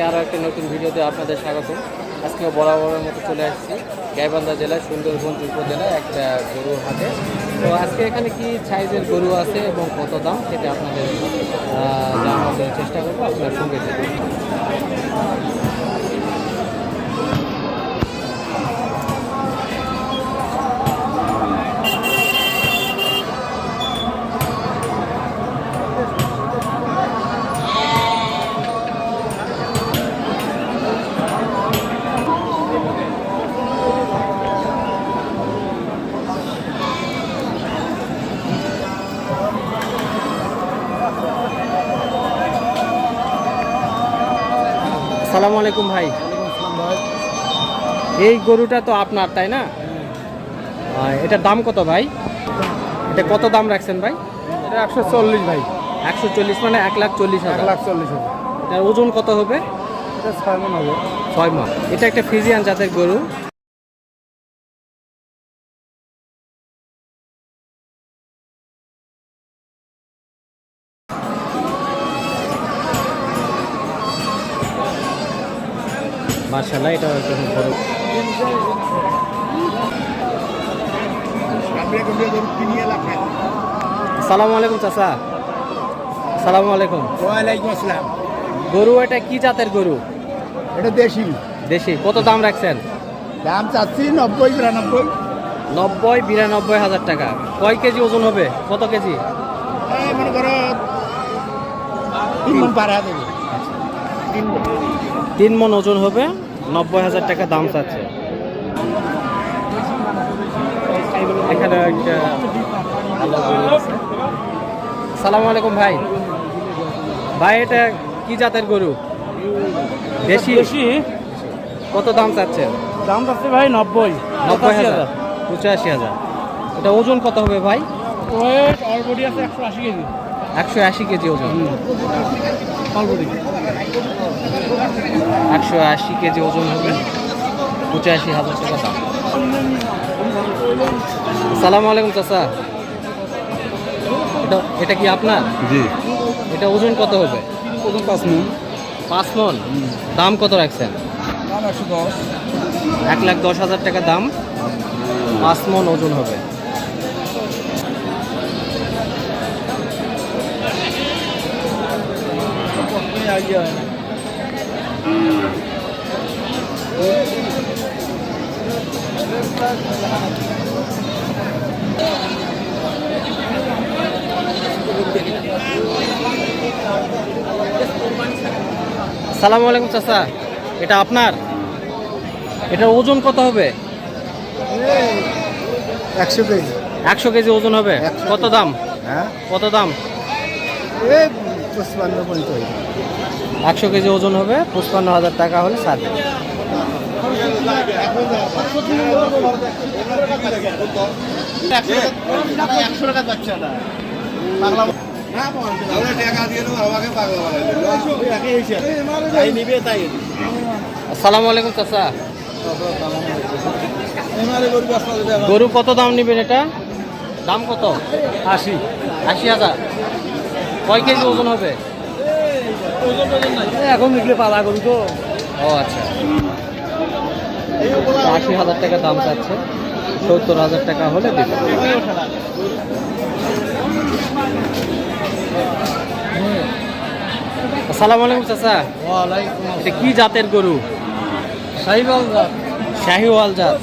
আজকে আরও একটা নতুন ভিডিওতে আপনাদের স্বাগতম। আজকে বরাবরের মতো চলে আসছি। গাইবান্ধা জেলায় সুন্দরবন উপজেলায় একটা গরু হাতে তো আজকে এখানে কি সাইজের গরু আছে এবং কত দাম সেটা আপনাদের জানানোর চেষ্টা করব। আপনার সঙ্গে আসসালামু আলাইকুম ভাই। এই গরুটা তো আপনার তাই না? আহ, এটার দাম কত ভাই? এটা কত দাম রাখছেন ভাই? এটা একশো চল্লিশ ভাই। একশো চল্লিশ মানে এক লাখ চল্লিশ এক হাজার লাখ চল্লিশ হবে এটার ওজন কত হবে? এটা ছয় মন হবে। ছয় মাস এটা একটা ফিজিয়ান জাতের গরু। মার্শাল্লাহ এটা বড় সালামু আলাইকুম চাচা। সালামু আলাইকুম। ওয়ালাইকুম আসসালাম। গরু এটা কি জাতের গরু? এটা দেশি। দেশি। কত দাম রাখছেন? দাম চাচ্ছি নব্বই বিরানব্বই। নব্বই বিরানব্বই হাজার টাকা। কয় কেজি ওজন হবে? কত কেজি? মনে করো তিন মন পার তিন মন ওজন হবে। নব্বই হাজার টাকা দাম চাচ্ছে। এখানে একটা। সালাম আলাইকুম ভাই। ভাই এটা কি জাতের গরু? দেশি? কত দাম চাচ্ছেন দাম চাচ্ছে ভাই নব্বই। নব্বই হাজার। পঁচাশি হাজার। এটা ওজন কত হবে ভাই? ওয়েট অলরেডি আছে একশো আশি কেজি। একশো আশি কেজি ওজন। একশো আশি কেজি ওজন হবে। পঁচাশি হাজার টাকা দাম। সালাম আলাইকুম চাচা। এটা এটা কি আপনার? জি। এটা ওজন কত হবে? ওজন পাঁচ মন। পাঁচ মন? দাম কত রাখছেন? দাম একশো দশ। এক লাখ দশ হাজার টাকা দাম। পাঁচ মন ওজন হবে। সালাম আলাইকুম চাচা এটা আপনার? এটার ওজন কত হবে? একশো কেজি। একশো কেজি ওজন হবে। 100 কত দাম? হ্যাঁ। কত দাম? পঁচপান্ন পর্যন্ত একশো কেজি ওজন হবে পঁচপান্ন হাজার টাকা হলে ছাড়বে একশো টাকা যাচ্ছে না আসসালামু আলাইকুম চাচা। গরু কত দাম নেবেন এটা? দাম কত? আশি। আশি হাজার। কয় কেজি ওজন হবে? এখন নিকলে পালা করি তো। ও আচ্ছা। আশি হাজার টাকা দাম চাচ্ছে। সত্তর হাজার টাকা হলে দেবে। আসসালামু আলাইকুম চাচা। এটা কি জাতের গরু? সাইবাল শাহিওয়াল জাত।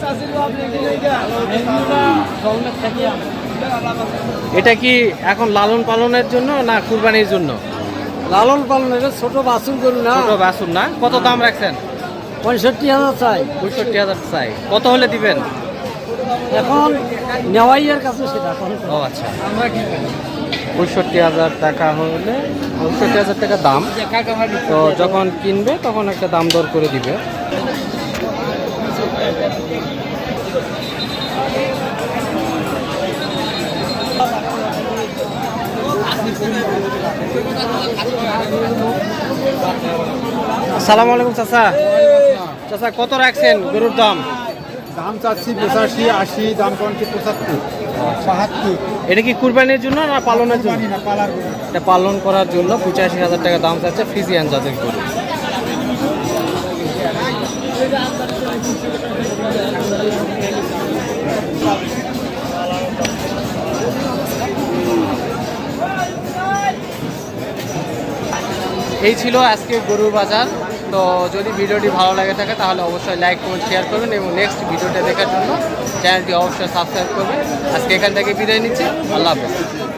এটা কি এখন লালন পালনের জন্য না কুরবানির জন্য? লালন পালনের ছোট বাছুর গরু না। ছোট বাসুর না? কত দাম রাখছেন? পঁয়ষট্টি হাজার চাই। পঁয়ষট্টি হাজার চাই। কত হলে দিবেন? এখন নেওয়াইয়ের কাছে সেটা ও আচ্ছা। পঁয়ষট্টি হাজার টাকা হলে পঁয়ষট্টি হাজার টাকা দাম। তো যখন কিনবে তখন একটা দাম দর করে দিবে। আসসালামু আলাইকুম চাচা। চাচা কত রাখছেন গরুর দাম? দাম চাচ্ছি পঁচাশি আশি দাম কমছে পঁচাত্তর বাহাত্তর। এটা কি কুরবানির জন্য না পালনের জন্য? এটা পালন করার জন্য পঁচাশি হাজার টাকা দাম চাচ্ছে ফিজিয়ান জাতের গরু। এই ছিল আজকে গরুর বাজার। তো যদি ভিডিওটি ভালো লাগে থাকে, তাহলে অবশ্যই লাইক করুন শেয়ার করবেন এবং নেক্সট ভিডিওটা দেখার জন্য চ্যানেলটি অবশ্যই সাবস্ক্রাইব করবেন। আজকে এখান থেকে বিদায় নিচ্ছি। আল্লাহ হাফেজ।